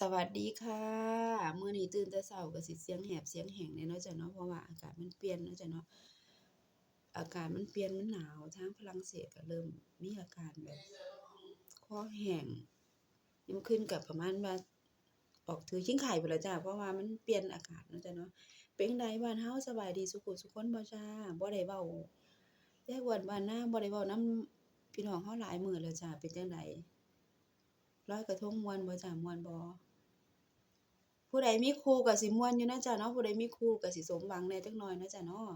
สวัสดีค่ะมื้อนี้ตื่นแต่เช้าก็สิเสียงแหบเสียงแห้งแหน่เนาะจ้ะเนาะเพราะว่าอากาศมันเปลี่ยนเนาะจ้ะเนาะอากาศมันเปลี่ยนมันหนาวทางฝรั่งเศสก็เริ่มมีอาการแบบคอแห้งยามคืนก็ประมาณว่าออกถือขิงไข้พู้นล่ะจ้ะเพราะว่ามันเปลี่ยนอากาศเนาะจ้ะเนาะเป็นจั่งใดบ้านเฮาสบายดีซุผู้ซุคนบ่จ้าบ่ได้เว้ายายอ้วนบ้านนาบ่ได้เว้านำพี่น้องเฮาหลายมื้อแล้วจ้าเป็นจั่งใด ลอยกระทงมวนบ่จ้ามวนบ่ผู้ใดมีคู่ก็สิมวนอยู่นาะจ้ะเนาะผู้ใดมีคู่ก็สิสมหวังแน่จักหน่อยนาะจ้ะเนาะ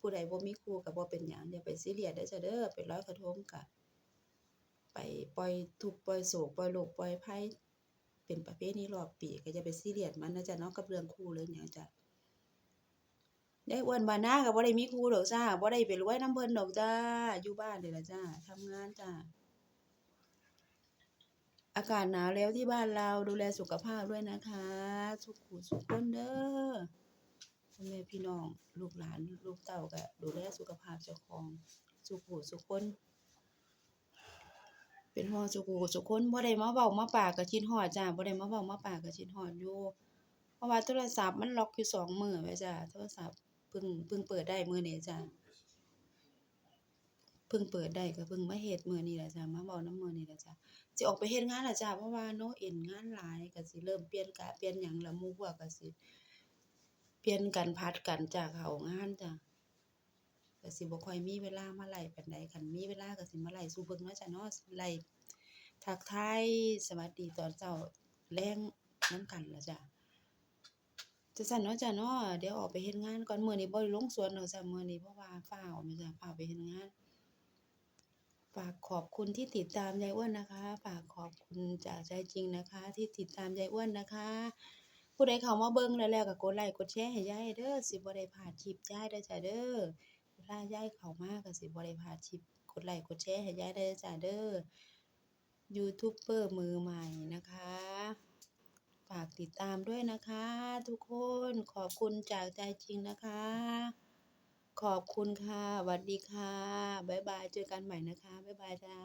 ผู้ใดบ่มีคู่ก็บ่เป็นหยังอย่าไปซีเรียสเด้อจ้ะเด้อไปลอยกระทงก็ไปปล่อยทุกปล่อยโศกปล่อยโรคปล่อยภัยเป็นประเพณีรอบปีก็อย่าไปซีเรียสมันนะจ้ะเนาะกับเรื่องคู่เรื่องหยังจ้ะยายอ้วนบานนาก็บ่ได้มีคู่ดอกจ้าบ่ได้ไปรวยน้ำเพิ่นดอกจ้าอยู่บ้านนี่ล่ะจ้าทำงานจ้า อากาศหนาวแล้วที่บ้านเราดูแลสุขภาพด้วยนะคะทุกผู้ทุกคนเด้อพ่อแม่พี่น้องลูกหลานลูกเต้าก็ดูแลสุขภาพเจ้าของทุกผู้ทุกคนเป็นห่วงทุกผู้ทุกคนบ่ได้มาเว้ามาปากก็คิดฮอดจ้าบ่ได้มาเว้ามาปากก็คิดฮอดอยู่เพราะว่าโทรศัพท์มันล็อกอยู่สองมือแหมจ้าโทรศัพท์เพิ่งเพิ่งเปิดได้มื้อนี้จ้าเพิ่งเปิดได้ก็เพิ่งมาเฮ็ดมื้อนี้ล่ะจ้ามาเว้านำมือนี้ล่ะจ้า สิออกไปเฮ็ดงานล้วจ้าเพราะว่าโนเอ็นงานหลายก็สิเริ่มเปลี่ยนกะเปลี่ยนหยังล้วหมู่พวกก็สิเปลี่ยนกันผลัดกันจ้าเขางานจ้าก็สิบ่ค่อยมีเวลามาไลฟ์ปานใดคันมีเวลาก็สิมาไลฟ์สู่เบิ่งเนาะจ้าเนาะไลฟ์ทักทายสวัสดีตอนเช้าแลงน้ำกันล่ะจ้าจั่งซั้นเนาะจ้าเนาะเดี๋ยวออกไปเฮ็ดงานก่อนมื้อนี้บ่ได้ลงสวนดอกจ้ามื้อนี้เพราะว่าฟ้าวแม่จ้าฟ้าวไปเฮ็ดงาน ฝากขอบคุณที่ติดตามยายอ้วนนะคะ ฝากขอบคุณจากใจจริงนะคะ ที่ติดตามยายอ้วนนะคะ ผู้ใดเข้ามาเบิ่งแล้วแล้วก็กดไลก์กดแชร์ให้ยายเด้อสิบ่ได้พาดคลิปยายเด้อจ้าเด้อเวลายายเข้ามาก็สิบ่ได้พาดคลิปกดไลก์กดแชร์ให้ยายเด้อจ้าเด้อยูทูบเบอร์มือใหม่นะคะ ฝากติดตามด้วยนะคะ ทุกคนขอบคุณจากใจจริงนะคะ ขอบคุณค่ะหวัดดีค่ะ บ๊ายบาย เจอกันใหม่นะคะ บ๊ายบายจ้า